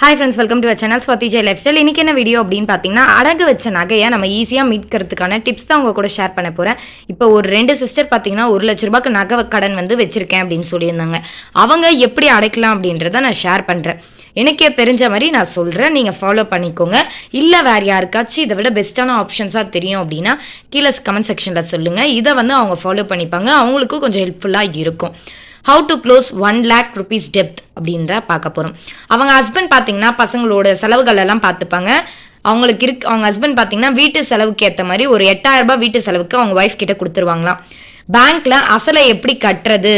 Hi friends welcome to channel Swathi Jai lifestyle இன்றைக்கி என்ன video அப்படின்னு பார்த்தீங்கன்னா அடகு வச்ச நகையை நம்ம ஈஸியாக மீட்கிறதுக்கான டிப்ஸ் தான் உங்கள் கூட ஷேர் பண்ண போகிறேன் இப்போ ஒரு ரெண்டு சிஸ்டர் பார்த்தீங்கன்னா ஒரு லட்ச ரூபாய்க்கு நகை கடன் வந்து வச்சுருக்கேன் அப்படின்னு சொல்லியிருந்தாங்க. அவங்க எப்படி அடைக்கலாம் அப்படின்றத நான் ஷேர் பண்ணுறேன் எனக்கே தெரிஞ்ச மாதிரி நான் சொல்கிறேன் நீங்கள் ஃபாலோ பண்ணிக்கோங்க. இல்லை வேறு யாருக்காச்சும் இதை விட பெஸ்ட்டான ஆப்ஷன்ஸாக தெரியும் அப்படின்னா கீழே கமெண்ட் செக்ஷனில் சொல்லுங்கள் இதை வந்து அவங்க ஃபாலோ பண்ணிப்பாங்க. அவங்களுக்கும் கொஞ்சம் ஹெல்ப்ஃபுல்லாக இருக்கும். How to close one lakh rupees depth அப்படின்ற பார்க்க போகிறோம் அவங்க ஹஸ்பண்ட் பார்த்தீங்கன்னா பசங்களோட செலவுகள் எல்லாம் பார்த்துப்பாங்க. அவங்களுக்கு இருக்கு அவங்க ஹஸ்பண்ட் பார்த்தீங்கன்னா வீட்டு செலவுக்கு ஏற்ற மாதிரி ஒரு எட்டாயிரம் ரூபாய் வீட்டு செலவுக்கு அவங்க ஒய்ஃப் கிட்ட கொடுத்துருவாங்களாம். பேங்க்ல அசலை எப்படி கட்டுறது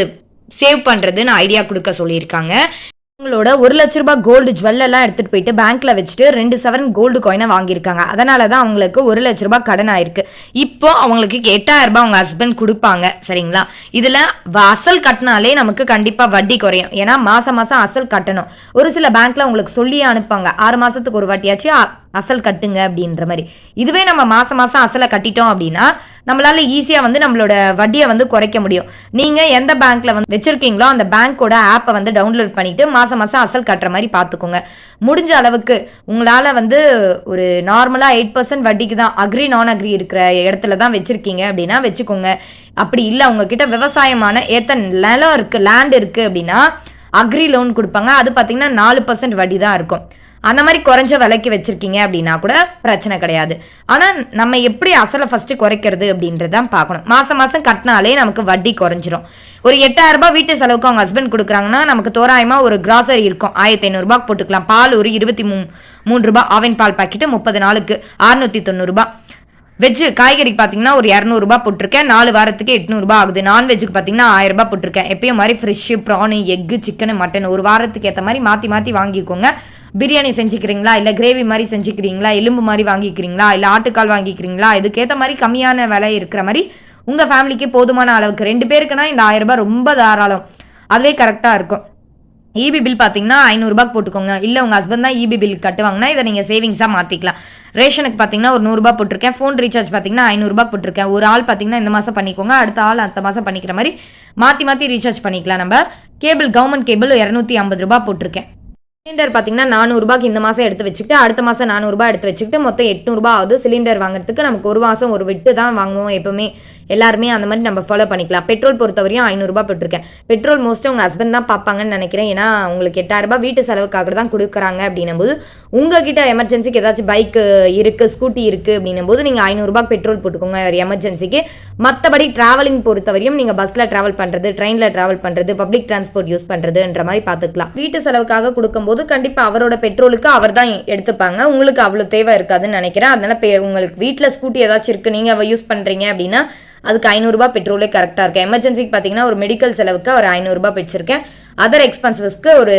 சேவ் பண்ணுறதுன்னு ஐடியா கொடுக்க சொல்லியிருக்காங்க. உங்களோட ஒரு லட்ச ரூபாய் கோல்டு ஜுவல்லெல்லாம் எடுத்துட்டு போயிட்டு பேங்க்ல வச்சுட்டு ரெண்டு செவன் கோல்டு காயினை வாங்கியிருக்காங்க. அதனால தான் அவங்களுக்கு ஒரு லட்ச ரூபாய் கடன் ஆயிருக்கு. இப்போ அவங்களுக்கு எட்டாயிரம் ரூபாய் அவங்க ஹஸ்பண்ட் கொடுப்பாங்க சரிங்களா? இதுல வ- அசல் கட்டினாலே நமக்கு கண்டிப்பா வட்டி குறையும். ஏன்னா மாசம் மாசம் அசல் கட்டணும். ஒரு சில பேங்க்ல உங்களுக்கு சொல்லியே அனுப்பாங்க ஆறு மாசத்துக்கு ஒரு வாட்டியாச்சும் அசல் கட்டுங்க அப்படின்ற மாதிரி. இதுவே நம்ம மாசம் மாசம் அசலை கட்டிட்டோம் அப்படின்னா நம்மளால ஈஸியா வந்து நம்மளோட வட்டியை வந்து குறைக்க முடியும். நீங்க எந்த பேங்க்ல வந்து வச்சிருக்கீங்களோ அந்த பேங்க்கோட ஆப்பை வந்து டவுன்லோட் பண்ணிட்டு மாசம் மாசம் அசல் கட்டுற மாதிரி பார்த்துக்கோங்க. முடிஞ்ச அளவுக்கு உங்களால வந்து ஒரு நார்மலா எயிட் பர்சன்ட் வட்டிக்கு தான் அக்ரி நான் அக்ரி இருக்கிற இடத்துல தான் வச்சிருக்கீங்க அப்படின்னா வச்சுக்கோங்க. அப்படி இல்லை உங்ககிட்ட விவசாயமான ஏத்தன் நிலம் இருக்கு லேண்ட் இருக்கு அப்படின்னா அக்ரி லோன் கொடுப்பாங்க. அது பார்த்தீங்கன்னா நாலு பர்சன்ட் வட்டி தான் இருக்கும். அந்த மாதிரி குறைஞ்ச விலைக்கு வச்சிருக்கீங்க அப்படின்னா கூட பிரச்சனை கிடையாது. ஆனால் நம்ம எப்படி அசலை ஃபஸ்ட்டு குறைக்கிறது அப்படின்றதான் பார்க்கணும். மாதம் மாதம் கட்டினாலே நமக்கு வட்டி குறைஞ்சிரும். ஒரு எட்டாயிரம் ரூபாய் வீட்டு செலவுக்கு அவங்க ஹஸ்பண்ட் கொடுக்குறாங்கன்னா நமக்கு தோராயமா ஒரு கிராசரி இருக்கும். ஆயிரத்தி ஐநூறுரூபா போட்டுக்கலாம். பால் ஒரு இருபத்தி மூ மூணு ரூபாய். ஆவின் பால் பாக்கெட்டு முப்பது நாளுக்கு அறுநூத்தி தொண்ணூறுபா வெஜ் காய்கறிக்கு பார்த்தீங்கன்னா ஒரு இரநூறுபா போட்டிருக்கேன். நாலு வாரத்துக்கு எட்நூறுபா ஆகுது. நான்வெஜ்ஜுக்கு பார்த்தீங்கன்னா ஆயிரம் ரூபாய் போட்டிருக்கேன். எப்பயும் மாதிரி fresh prawn egg chicken mutton ஒரு வாரத்துக்கு ஏற்ற மாதிரி மாற்றி மாற்றி வாங்கிக்கோங்க. பிரியாணி செஞ்சுக்கிறீங்களா? இல்லை கிரேவி மாதிரி செஞ்சுக்கிறீங்களா? எலும்பு மாதிரி வாங்கிக்கிறீங்களா? இல்லை ஆட்டுக்கால் வாங்கிக்கிறீங்களா? இதுக்கேற்ற மாதிரி கம்மியான விலை இருக்கிற மாதிரி உங்கள் ஃபேமிலிக்கு போதுமான அளவுக்கு ரெண்டு பேருக்குன்னா இந்த ஆயிரம் ரூபாய் ரொம்ப தாராளம். அதுவே கரெக்டாக இருக்கும். இபி பில் பார்த்தீங்கன்னா ஐநூறுரூபா போட்டுக்கோங்க. இல்லை உங்கள் ஹஸ்பண்ட் தான் இபி பில் கட்டுவாங்கன்னா இதை நீங்கள் சேவிங்ஸாக மாற்றிக்கலாம் ரேஷனுக்கு பார்த்தீங்கன்னா ஒரு நூறுரூபா போட்டிருக்கேன். ஃபோன் ரீசார்ஜ் பார்த்தீங்கன்னா ஐநூறுரூபா போட்டிருக்கேன். ஒரு ஆள் பார்த்தீங்கன்னா இந்த மாதம் பண்ணிக்கோங்க. அடுத்த ஆள் அடுத்த மாதம் பண்ணிக்கிற மாதிரி மாற்றி மாற்றி ரீசார்ஜ் பண்ணிக்கலாம். நம்ம கேபிள் கவர்மெண்ட் கேபிள் இரநூத்தி ஐம்பது ரூபா போட்டிருக்கேன். சிலிண்டர் பார்த்தீங்கன்னா நானூறுபாக்கு இந்த மாதம் எடுத்து வச்சுக்கிட்டு அடுத்த மாதம் நானூறுபா எடுத்து வச்சுக்கிட்டு மொத்தம் எட்நூறுபா ஆகுது. சிலிண்டர் வாங்குறதுக்கு நமக்கு ஒரு மாதம் ஒரு விட்டு தான் வாங்குவோம் எப்பவுமே. எல்லாருமே அந்த மாதிரி நம்ம ஃபாலோ பண்ணிக்கலாம். பெட்ரோல் பொறுத்தவரையும் ஐநூறுரூபா போட்டிருக்கேன். பெட்ரோல் மோஸ்ட்டாக உங்கள் ஹஸ்பண்ட் தான் பார்ப்பாங்கன்னு நினைக்கிறேன். ஏன்னா உங்களுக்கு எட்டாயிரரூபா வீட்டு செலவுக்காக தான் கொடுக்குறாங்க அப்படின்னும் போது உங்ககிட்ட எமர்ஜென்சிக்கு ஏதாச்சும் பைக் இருக்குது ஸ்கூட்டி இருக்குது அப்படின்னும் போது நீங்கள் ஐநூறுரூபா பெட்ரோல் போட்டுக்கோங்க. ஒரு எமர்ஜென்சிக்கு மற்றபடி டிராவலிங் பொறுத்தவரையும் நீங்கள் பஸ்ஸில் ட்ராவல் பண்ணுறது ட்ரெயினில் ட்ராவல் பண்ணுறது பப்ளிக் டிரான்ஸ்போர்ட் யூஸ் பண்ணுறதுன்ற மாதிரி பார்த்துக்கலாம். வீட்டு செலவுக்காக கொடுக்கும்போது கண்டிப்பாக அவரோட பெட்ரோலுக்கு அவர் தான் எடுத்துப்பாங்க. உங்களுக்கு அவ்வளோ தேவை இருக்காதுன்னு நினைக்கிறேன். அதனால பே- உங்களுக்கு வீட்டில் ஸ்கூட்டி ஏதாச்சும் இருக்குது நீங்கள் யூஸ் பண்ணுறீங்க அப்படின்னா அதுக்கு ஐநூறுரூபா பெட்ரோலே கரெக்டாக இருக்குது எமர்ஜென்சிக்கு பார்த்தீங்கன்னா ஒரு மெடிக்கல் செலவுக்கு ஒரு ஐநூறுரூபா வச்சிருக்கேன். அதர் எக்ஸ்பென்சஸ்க்கு ஒரு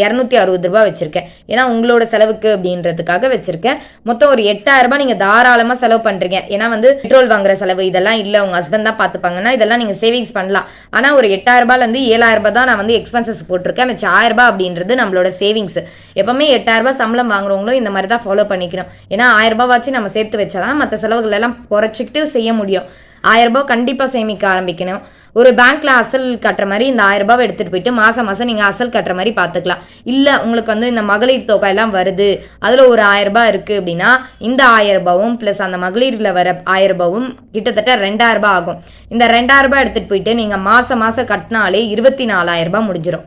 இரநூத்தி அறுபது ரூபா வச்சிருக்கேன். ஏன்னா உங்களோட செலவுக்கு அப்படின்றதுக்காக வச்சிருக்கேன். மொத்தம் ஒரு எட்டாயிரரூபா நீங்கள் தாராளமாக செலவு பண்ணுறீங்க ஏன்னா வந்து பெட்ரோல் வாங்குற செலவு இதெல்லாம் இல்லை. உங்கள் ஹஸ்பண்ட் தான் பார்த்துப்பாங்கன்னா இதெல்லாம் நீங்கள் சேவிங்ஸ் பண்ணலாம். ஆனால் ஒரு எட்டாயிரரூபாலேருந்து ஏழாயிரரூபா ஏழாயிரம் தான் நான் வந்து எக்ஸ்பென்சஸ் போட்டிருக்கேன். மிச்சம் ஆயிரரூபா அப்படின்றது நம்மளோட சேவிங்ஸ் எப்பவுமே எட்டாயிரரூபா சம்பளம் வாங்குறவங்களும் இந்த மாதிரி தான் ஃபாலோ பண்ணிக்கணும் ஏன்னா ஆயிரரூபா வச்சு நம்ம சேர்த்து வச்சாதான் மற்ற செலவுகள் எல்லாம் குறைச்சிக்கிட்டு செய்ய முடியும். ஆயிரம் ரூபாய் கண்டிப்பாக சேமிக்க ஆரம்பிக்கணும். ஒரு பேங்க்ல அசல் கட்டுற மாதிரி இந்த ஆயிரம் ரூபாய் எடுத்துட்டு போயிட்டு மாசம் மாசம் நீங்க அசல் கட்டுற மாதிரி பார்த்துக்கலாம் இல்ல உங்களுக்கு வந்து இந்த மகளிர் தொகை எல்லாம் வருது. அதுல ஒரு ஆயிரம் ரூபாய் இருக்கு அப்படின்னா இந்த ஆயிரம் ரூபாவும் பிளஸ் அந்த மகளிர்ல வர ஆயிரம் ரூபாவும் கிட்டத்தட்ட ரெண்டாயிரம் ரூபாய் ஆகும். இந்த ரெண்டாயிரம் ரூபாய் எடுத்துட்டு போயிட்டு நீங்க மாசம் மாசம் கட்டினாலே இருபத்தி நாலாயிரம் ரூபாய் முடிஞ்சிடும்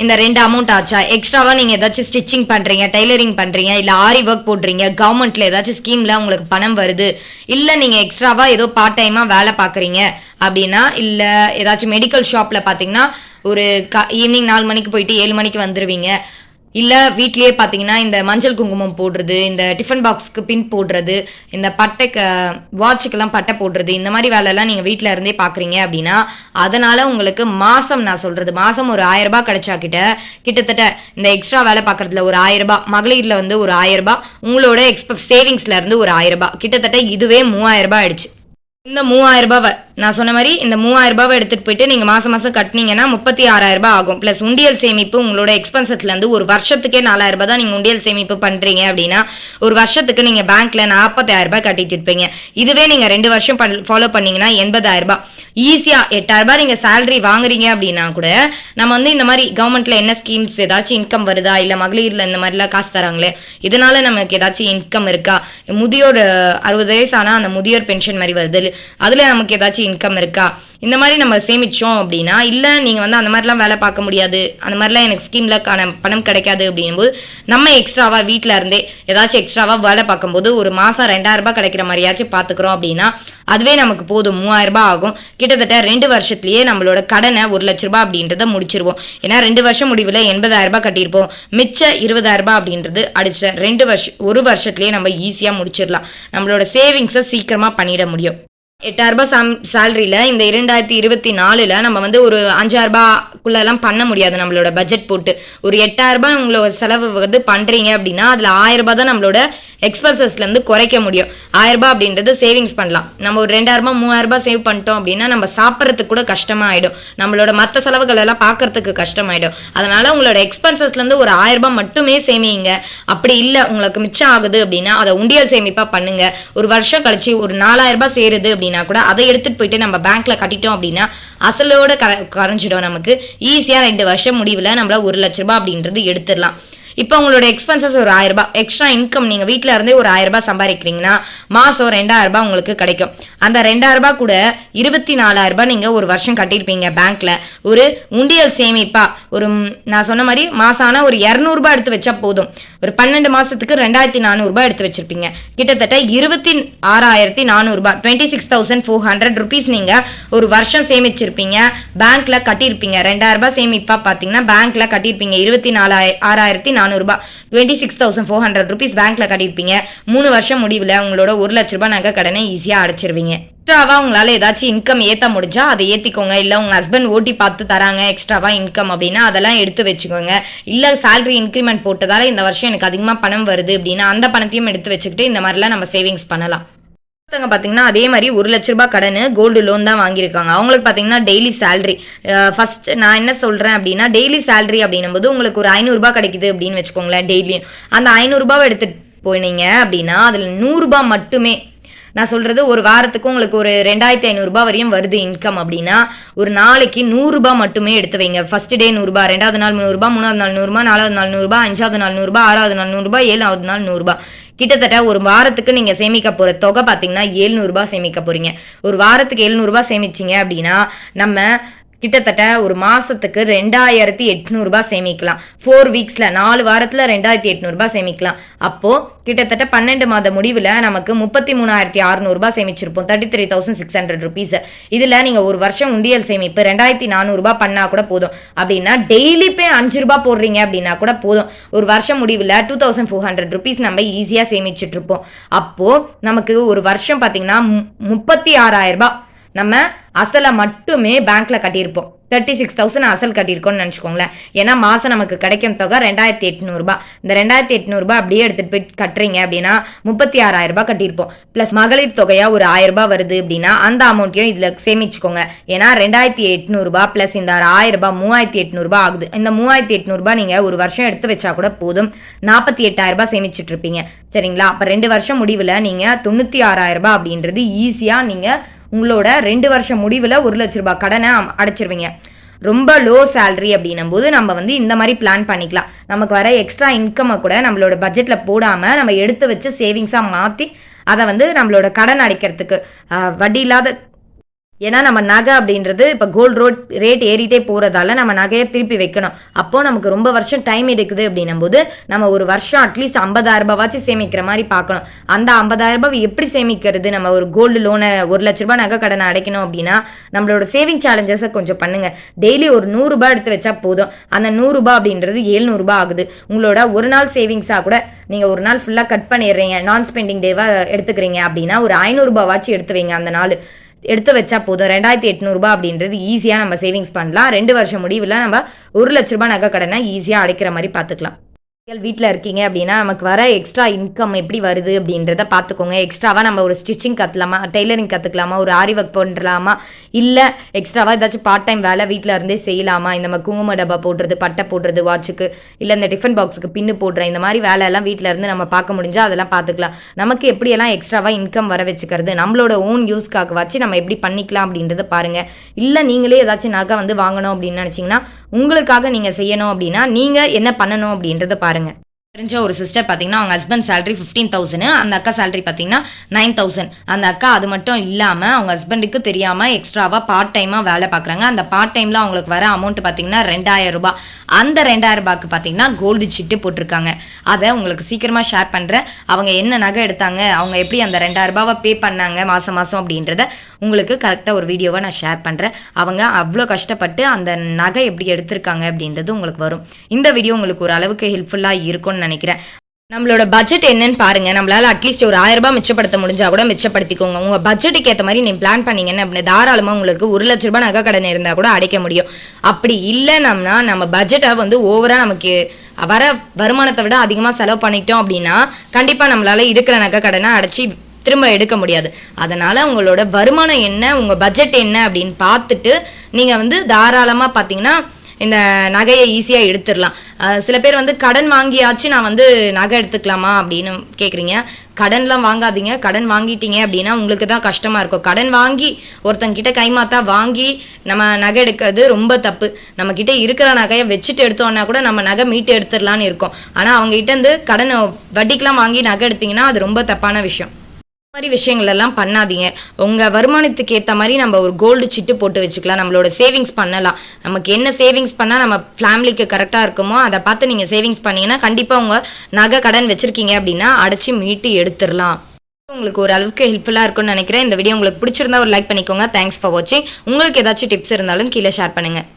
இந்த ரெண்டு அமௌண்ட் ஆச்சா? எக்ஸ்ட்ராவாக நீங்கள் ஏதாச்சும் ஸ்டிச்சிங் பண்ணுறீங்க டைலரிங் பண்ணுறீங்க இல்லை ஆரி ஒர்க் போடுறீங்க கவர்மெண்ட்டில் ஏதாச்சும் ஸ்கீமில் உங்களுக்கு பணம் வருது இல்லை நீங்கள் எக்ஸ்ட்ராவாக ஏதோ பார்ட் டைமாக வேலை பார்க்குறீங்க அப்படின்னா இல்லை ஏதாச்சும் மெடிக்கல் ஷாப்பில் பார்த்தீங்கன்னா ஒரு க ஈவினிங் நாலு மணிக்கு போயிட்டு ஏழு மணிக்கு வந்துடுவீங்க இல்லை வீட்லேயே பார்த்தீங்கன்னா இந்த மஞ்சள் குங்குமம் போடுறது இந்த டிஃபன் பாக்ஸ்க்கு பின் போடுறது இந்த பட்டைக்கு வாட்சுக்கெல்லாம் பட்டை போடுறது இந்த மாதிரி வேலையெல்லாம் நீங்கள் வீட்டில் இருந்தே பார்க்குறீங்க அப்படின்னா அதனால் உங்களுக்கு மாதம் நான் சொல்கிறது மாதம் ஒரு ஆயரரூபா கிடைச்சா கிட்ட கிட்டத்தட்ட இந்த எக்ஸ்ட்ரா வேலை பார்க்கறதுல ஒரு ஆயரரூபா மகளிரில் வந்து ஒரு ஆயரரூபா உங்களோட எக்ஸ்ப சேவிங்ஸ்லேருந்து ஒரு ஆயரரூபா கிட்டத்தட்ட இதுவே மூவாயிரம் ரூபாய் ஆயிடுச்சு. இந்த மூவாயிரம் ரூபாவை நான் சொன்ன மாதிரி இந்த மூவாயிரம் ரூபாவை எடுத்துட்டு போயிட்டு நீங்க மாசம் மாசம் கட்டினீங்கன்னா முப்பத்தி ஆறாயிரம் ரூபாய் ஆகும். பிளஸ் உண்டியல் சேமிப்பு உங்களோட எக்ஸ்பென்சஸ்ல இருந்து ஒரு வருஷத்துக்கே நாலாயிரம் ரூபாய் தான் நீங்க உண்டியல் சேமிப்பு பண்றீங்க அப்படின்னா ஒரு வருஷத்துக்கு நீங்க பேங்க்ல நாற்பத்தாயிரம் ரூபாய் கட்டிட்டு இருப்பீங்க. இதுவே நீங்க ரெண்டு வருஷம் ஃபாலோ பண்ணீங்கன்னா எண்பதாயிரம் ரூபாய். ஈஸியா எட்டாயிரம் ரூபாய் நீங்க சேலரி வாங்குறீங்க அப்படின்னா கூட நம்ம வந்து இந்த மாதிரி கவர்மெண்ட்ல என்ன ஸ்கீம்ஸ் ஏதாச்சும் இன்கம் வருதா? இல்ல மகளிர்ல இந்த மாதிரிலாம் காசு தராங்களே இதனால நமக்கு ஏதாச்சும் இன்கம் இருக்கா? முதியோர் அறுபது வயசு ஆனா அந்த முதியோர் பென்ஷன் மாதிரி வருது. அதில் நமக்கு ஏதாச்சும் இன்கம் இருக்கா? இந்த மாதிரி நம்ம சேமிச்சோம் அப்படின்னா இல்லை நீங்கள் வந்து அந்த மாதிரிலாம் வேலை பார்க்க முடியாது. அந்த மாதிரிலாம் எனக்கு ஸ்கீமில் காண பணம் கிடைக்காது அப்படிங்கும்போது நம்ம எக்ஸ்ட்ராவாக வீட்டில் இருந்தே ஏதாச்சும் எக்ஸ்ட்ராவாக வேலை பார்க்கும்போது ஒரு மாதம் ரெண்டாயிரம் ரூபாய் கிடைக்கிற மாதிரியாச்சும் பார்த்துக்குறோம் அப்படின்னா அதுவே நமக்கு போதும். மூவாயிரரூபா ஆகும். கிட்டத்தட்ட ரெண்டு வருஷத்துலேயே நம்மளோட கடனை ஒரு லட்ச ரூபா அப்படின்றத முடிச்சிருவோம். ஏன்னா ரெண்டு வருஷம் முடிவில் எண்பதாயிரரூபா ரூபாய் கட்டியிருப்போம். மிச்ச இருபதாயிரரூபா அப்படின்றது அடிச்ச ரெண்டு வருஷம் ஒரு வருஷத்துலயே நம்ம ஈஸியாக முடிச்சிடலாம். நம்மளோட சேவிங்ஸை சீக்கிரமாக பண்ணிட முடியும். எட்டாயிரம் ரூபாய் சம் சேலரியில் இந்த இரண்டாயிரத்தி இருபத்தி நாலில் நம்ம வந்து ஒரு அஞ்சாயிரம் ரூபாய்க்குள்ளெல்லாம் பண்ண முடியாது நம்மளோட பட்ஜெட் போட்டு. ஒரு எட்டாயிரம் ரூபாய் உங்களோட செலவு வந்து பண்ணுறீங்க அப்படின்னா அதில் ஆயிரம் ரூபாய் தான் நம்மளோட எக்ஸ்பென்சஸ்லேருந்து குறைக்க முடியும். ஆயிரம் ரூபாய் அப்படின்றது சேவிங்ஸ் பண்ணலாம். நம்ம ஒரு ரெண்டாயிரம் ரூபாய் மூவாயிரம் ரூபாய் சேவ் பண்ணிட்டோம் அப்படின்னா நம்ம சாப்பிட்றதுக்கு கூட கஷ்டமாயிடும். நம்மளோட மற்ற செலவுகள் எல்லாம் பார்க்கறதுக்கு கஷ்டமாயிடும். அதனால உங்களோட எக்ஸ்பென்சஸ்லேருந்து ஒரு ஆயிரம் ரூபாய் மட்டுமே சேமிங்க. அப்படி இல்லை உங்களுக்கு மிச்சம் ஆகுது அப்படின்னா அதை உண்டியல் சேமிப்பா பண்ணுங்க. ஒரு வருஷம் கழிச்சு ஒரு நாலாயிரம் ரூபாய் சேருது அப்படின்னு கூட அதை எடுத்துட்டு போயிட்டு நம்ம பேங்க்ல கட்டிட்டோம் அப்படின்னா அசலோட கர கரைஞ்சிடும் நமக்கு. ஈஸியா ரெண்டு வருஷம் முடிவில் நம்மள ஒரு லட்ச ரூபாய் அப்படின்றது எடுத்துடலாம். இப்போ உங்களோட எக்ஸ்பென்சஸ் ஒரு ஆயிரரூபா எக்ஸ்ட்ரா இன்கம் நீங்கள் வீட்டில் இருந்தே ஒரு ஆயிரரூபா சம்பாதிக்கிறீங்கன்னா மாதம் ரெண்டாயிரரூபா உங்களுக்கு கிடைக்கும். அந்த ரெண்டாயிரரூபா கூட இருபத்தி நாலாயிரம் ரூபாய் ஒரு வருஷம் கட்டியிருப்பீங்க பேங்க்கில் ஒரு உண்டியல் சேமிப்பா ஒரு நான் சொன்ன மாதிரி மாதம் ஆனால் ஒரு இரநூறுபா எடுத்து வச்சா போதும். ஒரு பன்னெண்டு மாதத்துக்கு ரெண்டாயிரத்தி நானூறுபா எடுத்து வச்சிருப்பீங்க. கிட்டத்தட்ட இருபத்தி ஆறாயிரத்தி நானூறுபா twenty six thousand four hundred rupees நீங்கள் ஒரு வருஷம் சேமிச்சிருப்பீங்க பேங்க்கில் கட்டியிருப்பீங்க. ரெண்டாயிரரூபா சேமிப்பா பார்த்தீங்கன்னா பேங்க்கில் கட்டியிருப்பீங்க. இருபத்தி நாலாயிர ஆறாயிரத்தி நானூறுபா. Twenty six thousand four hundred rupees பேங்க்ல கட்டியிருப்பீங்க. மூணு வருஷம் முடிவில் உங்களோட ஒரு லட்ச ரூபாய் நகை கடனை ஈஸியாக அடைச்சிருவீங்க. எக்ஸ்ட்ராவா உங்களால ஏதாச்சும் இன்கம் ஏத்த முடிஞ்சா அதை ஏத்திக்கோங்க. இல்ல உங்க ஹஸ்பண்ட் ஓட்டி பார்த்து தராங்க எக்ஸ்ட்ராவா இன்கம் அப்படின்னா அதெல்லாம் எடுத்து வச்சுக்கோங்க. இல்ல சேலரி இன்க்ரிமெண்ட் போட்டதால இந்த வருஷம் எனக்கு அதிகமா பணம் வருது அப்படின்னா அந்த பணத்தையும் எடுத்து வச்சுக்கிட்டு இந்த மாதிரிலாம் நம்ம சேவிங்ஸ் பண்ணலாம். ஒருத்தவங்க பார்த்தீங்கன்னா அதே மாதிரி ஒரு லட்ச ரூபாய் கடன் கோல்டு லோன் தான் வாங்கியிருக்காங்க. அவங்களுக்கு பார்த்தீங்கன்னா டெய்லி சேலரி ஃபர்ஸ்ட் நான் என்ன சொல்கிறேன் அப்படின்னா டெய்லி சேலரி அப்படின்னும் போது உங்களுக்கு ஒரு ஐநூறுரூபா கிடைக்குது அப்படின்னு வச்சுக்கோங்களேன் டெய்லியும் அந்த ஐநூறுரூபாவை எடுத்துட்டு போனீங்க அப்படின்னா அதில் நூறுரூபா மட்டுமே நான் சொல்கிறது ஒரு வாரத்துக்கு உங்களுக்கு ஒரு ரெண்டாயிரத்தி ஐநூறுரூபா வரையும் வருது இன்கம் அப்படின்னா ஒரு நாளைக்கு நூறுரூபா மட்டுமே எடுத்து வைங்க. ஃபர்ஸ்ட் டே நூறுரூபா ரெண்டாவது நாள் நூறுரூபா மூணாவது நாள் நூறுரூபா நாலாவது நாள் நூறுரூபா அஞ்சாவது நாள் நூறுரூபா ஆறாவது நாள் நூறுரூபா ஏழாவது நாள் நூறுரூபா கிட்டத்தட்ட ஒரு வாரத்துக்கு நீங்கள் சேமிக்க போகிற தொகை பார்த்தீங்கன்னா எழுநூறுபா சேமிக்க போகிறீங்க ஒரு வாரத்துக்கு 700 ரூபாய் சேமிச்சீங்க அப்படின்னா நம்ம கிட்டத்தட்ட ஒரு மாசத்துக்கு ரெண்டாயிரத்தி எட்நூறுபா சேமிக்கலாம். ஃபோர் வீக்ஸ்ல நாலு வாரத்துல ரெண்டாயிரத்தி எட்நூறுபா சேமிக்கலாம். அப்போ கிட்டத்தட்ட பன்னெண்டு மாத முடிவுல நமக்கு முப்பத்தி மூணாயிரத்தி அறுநூறுபா சேமிச்சிருப்போம். Thirty three thousand six hundred rupees இதுல நீங்க ஒரு வருஷம் உண்டியல் சேமிப்பு ரெண்டாயிரத்தி நானூறுபா பண்ணா கூட போதும். அப்படின்னா டெய்லி போய் அஞ்சு ரூபாய் போடுறீங்க அப்படின்னா கூட போதும். ஒரு வருஷம் முடிவுல two thousand four hundred rupees நம்ம ஈஸியா சேமிச்சிட்டு இருப்போம். அப்போ நமக்கு ஒரு வருஷம் பாத்தீங்கன்னா மு- முப்பத்தி ஆறாயிரம் ரூபாய் நம்ம அசலை மட்டுமே பேங்க்ல கட்டியிருப்போம். தேர்ட்டி சிக்ஸ் தௌசண்ட் அசல் கட்டியிருக்கோம்னு நினச்சிக்கோங்களேன். ஏன்னா மாதம் நமக்கு கிடைக்கும் தொகை ரெண்டாயிரத்தி எட்நூறுபா. இந்த ரெண்டாயிரத்தி எட்நூறுபா அப்படியே எடுத்துகிட்டு போய் கட்டுறீங்க அப்படின்னா முப்பத்தி ஆறாயிரம் ரூபாய் கட்டியிருப்போம். ப்ளஸ் மகளிர் தொகையாக ஒரு ஆயிரம் ரூபாய் வருது அப்படின்னா அந்த அமௌண்ட்டையும் இதில் சேமிச்சுக்கோங்க. ஏன்னா ரெண்டாயிரத்தி எட்நூறுபா ப்ளஸ் இந்த ஆயிரம் ரூபாய் மூவாயிரத்தி எட்நூறுபா ஆகுது. இந்த மூவாயிரத்தி எட்நூறுபா நீங்கள் ஒரு வருஷம் எடுத்து வச்சா கூட போதும். நாற்பத்தி எட்டாயிரம் ரூபாய் சேமிச்சிட்டு இருப்பீங்க. சரிங்களா? அப்போ ரெண்டு வருஷம் முடிவில் நீங்கள் தொண்ணூற்றி ஆறாயிரம் ரூபாய் அப்படின்றது ஈஸியாக நீங்கள் உங்களோட ரெண்டு வருஷம் முடிவில் ஒரு லட்ச ரூபாய் கடனை அடைச்சிருவீங்க. ரொம்ப லோ சேலரி அப்படின்னும் போது நம்ம வந்து இந்த மாதிரி பிளான் பண்ணிக்கலாம். நமக்கு வர எக்ஸ்ட்ரா இன்கம்மை கூட நம்மளோட பட்ஜெட்டில் போடாமல் நம்ம எடுத்து வச்சு சேவிங்ஸாக மாற்றி அதை வந்து நம்மளோட கடன் அடைக்கிறதுக்கு வட்டி இல்லாத ஏன்னா நம்ம நகை அப்படின்றது இப்போ கோல்டு ரோட் ரேட் ஏறிட்டே போகிறதால நம்ம நகையை திருப்பி வைக்கணும். அப்போது நமக்கு ரொம்ப வருஷம் டைம் எடுக்குது அப்படின்னும் போது நம்ம ஒரு வருஷம் அட்லீஸ்ட் ஐம்பதாயிரம் ரூபாவாச்சும் சேமிக்கிற மாதிரி பார்க்கணும். அந்த ஐம்பதாயிரம் ரூபாய் எப்படி சேமிக்கிறது? நம்ம ஒரு கோல்டு லோனை ஒரு லட்ச ரூபாய் நகை கடனை அடைக்கணும் அப்படின்னா நம்மளோட சேவிங் சேலஞ்சஸை கொஞ்சம் பண்ணுங்க. டெய்லி ஒரு நூறுரூபா எடுத்து வச்சா போதும். அந்த நூறுரூபா அப்படின்றது ஏழ்நூறுபா ஆகுது. உங்களோட ஒரு நாள் சேவிங்ஸாக கூட நீங்கள் ஒரு நாள் ஃபுல்லாக கட் பண்ணிடுறீங்க. நான் ஸ்பெண்டிங் டேவாக எடுத்துக்கிறீங்க அப்படின்னா ஒரு ஐநூறுரூபாவாச்சும் எடுத்து வைங்க அந்த நாள். எடுத்து வச்சா போதும். ரெண்டாயிரத்தி எட்நூறுபா அப்படின்றது ஈஸியாக நம்ம சேவிங்ஸ் பண்ணலாம். ரெண்டு வருஷம் முடிவில் நம்ம ஒரு லட்ச ரூபாய் நகை கடனை ஈஸியாக அடைக்கிற மாதிரி பார்த்துக்கலாம் வீட்டில் இருக்கீங்க அப்படின்னா நமக்கு வர எக்ஸ்ட்ரா இன்கம் எப்படி வருது அப்படின்றத பார்த்துக்கோங்க. எக்ஸ்ட்ராவாக நம்ம ஒரு ஸ்டிச்சிங் கற்றுலாமா டெய்லரிங் கற்றுக்கலாமா ஒரு ஆரி ஒர்க் பண்ணலாமா இல்லை எக்ஸ்ட்ராவாக ஏதாச்சும் பார்ட் டைம் வேலை வீட்டில் இருந்தே செய்யலாமா? இந்த மாதிரி குங்கும டப்பா போடுறது பட்டை போடுறது வாட்சுக்கு இல்லை இந்த டிஃபன் பாக்ஸுக்கு பின்னு போடுறேன் இந்த மாதிரி வேலையெல்லாம் வீட்டில் இருந்து நம்ம பார்க்க முடிஞ்சால் அதெல்லாம் பார்த்துக்கலாம். நமக்கு எப்படியெல்லாம் எக்ஸ்ட்ராவாக இன்கம் வர வச்சுக்கிறது நம்மளோட ஓன் யூஸ்க்காக வச்சு நம்ம எப்படி பண்ணிக்கலாம் அப்படின்றத பாருங்கள் இல்லை நீங்களே ஏதாச்சும் நகை வந்து வாங்கணும் அப்படின்னு நினச்சிங்கன்னா உங்களுக்காக நீங்கள் செய்யணும் அப்படின்னா நீங்கள் என்ன பண்ணணும் அப்படின்றத பாருங்கள் தெரிஞ்ச ஒரு சிஸ்டர் பார்த்தீங்கன்னா அவங்க ஹஸ்பண்ட் சேலரி ஃபிஃப்டீன் தௌசண்ட் அந்த அக்கா சேலரி பார்த்தீங்கன்னா நைன் தௌசண்ட் அந்த அக்கா அது மட்டும் இல்லாமல் அவங்க ஹஸ்பண்டுக்கு தெரியாமல் எக்ஸ்ட்ராவாக பார்ட் டைமாக வேலை பார்க்குறாங்க அந்த பார்ட் டைமில் அவங்களுக்கு வர அமௌண்ட் பார்த்தீங்கன்னா ரெண்டாயிரம் ரூபாய். அந்த ரெண்டாயிரம் ரூபாய்க்கு பார்த்தீங்கன்னா கோல்டு சிட்டு போட்டிருக்காங்க. அதை உங்களுக்கு சீக்கிரமாக ஷேர் பண்ணுறேன் அவங்க என்ன நகை எடுத்தாங்க அவங்க எப்படி அந்த ரெண்டாயிரம் ரூபாவை பே பண்ணாங்க மாதம் மாதம் அப்படின்றத உங்களுக்கு கரெக்டாக ஒரு வீடியோவை நான் ஷேர் பண்ணுறேன் அவங்க அவ்வளோ கஷ்டப்பட்டு அந்த நகை எப்படி எடுத்திருக்காங்க அப்படின்றது உங்களுக்கு வரும். இந்த வீடியோ உங்களுக்கு ஒரு அளவுக்கு ஹெல்ப்ஃபுல்லாக இருக்கும்னு நினைக்கிறேன். நம்மளோட பட்ஜெட் என்னன்னு பாருங்க. நம்மளால அட்லீஸ்ட் ஒரு ஆயிரம் ரூபாய் மிச்சப்படுத்த முடிஞ்சா கூட மிச்சப்படுத்திக்கோங்க. உங்க பட்ஜெட்டுக்கு ஏற்ற மாதிரி நீங்க பிளான் பண்ணீங்கன்னு அப்படின்னு தாராளமா உங்களுக்கு ஒரு லட்ச ரூபாய் நகை கடன் இருந்தா கூட அடைக்க முடியும். அப்படி இல்லைனம்னா நம்ம பட்ஜெட்டை வந்து ஓவரா நமக்கு வர வருமானத்தை விட அதிகமாக செலவு பண்ணிட்டோம் அப்படின்னா கண்டிப்பாக நம்மளால இருக்கிற நகை கடனை அடைச்சி திரும்ப எடுக்க முடியாது. அதனால் உங்களோட வருமானம் என்ன உங்கள் பட்ஜெட் என்ன அப்படின்னு பார்த்துட்டு நீங்கள் வந்து தாராளமாக பார்த்தீங்கன்னா இந்த நகையை ஈஸியாக எடுத்துடலாம். சில பேர் வந்து கடன் வாங்கியாச்சு நான் வந்து நகை எடுத்துக்கலாமா அப்படின்னு கேட்குறீங்க கடன்லாம் வாங்காதீங்க. கடன் வாங்கிட்டீங்க அப்படின்னா உங்களுக்கு தான் கஷ்டமாக இருக்கும். கடன் வாங்கி ஒருத்தங்கிட்ட கைமாத்தா வாங்கி நம்ம நகை எடுக்கிறது ரொம்ப தப்பு. நம்ம இருக்கிற நகையை வச்சுட்டு எடுத்தோம்னா கூட நம்ம நகை மீட்டு எடுத்துடலான்னு இருக்கும். ஆனால் அவங்ககிட்ட இருந்து கடன் வட்டிக்கெலாம் வாங்கி நகை எடுத்தீங்கன்னா அது ரொம்ப தப்பான விஷயம். மாதிரி விஷயங்கள் எல்லாம் பண்ணாதீங்க. உங்க வருமானத்துக்கு ஏற்ற மாதிரி நம்ம ஒரு கோல்டு சிட்டு போட்டு வச்சுக்கலாம். நம்மளோட சேவிங்ஸ் பண்ணலாம். நமக்கு என்ன சேவிங்ஸ் பண்ணால் நம்ம ஃபேமிலிக்கு கரெக்டாக இருக்குமோ அதை பார்த்து நீங்கள் சேவிங்ஸ் பண்ணீங்கன்னா கண்டிப்பாக உங்கள் நகை கடன் வச்சுருக்கீங்க அப்படின்னா அடைச்சி மீட்டு எடுத்துடலாம். உங்களுக்கு ஒரு அளவுக்கு ஹெல்ப்ஃபுல்லாக இருக்கும்னு நினைக்கிறேன். இந்த வீடியோ உங்களுக்கு பிடிச்சிருந்தா ஒரு லைக் பண்ணிக்கோங்க. தேங்க்ஸ் ஃபார் வாட்சிங் உங்களுக்கு ஏதாச்சும் டிப்ஸ் இருந்தாலும் கீழே ஷேர் பண்ணுங்கள்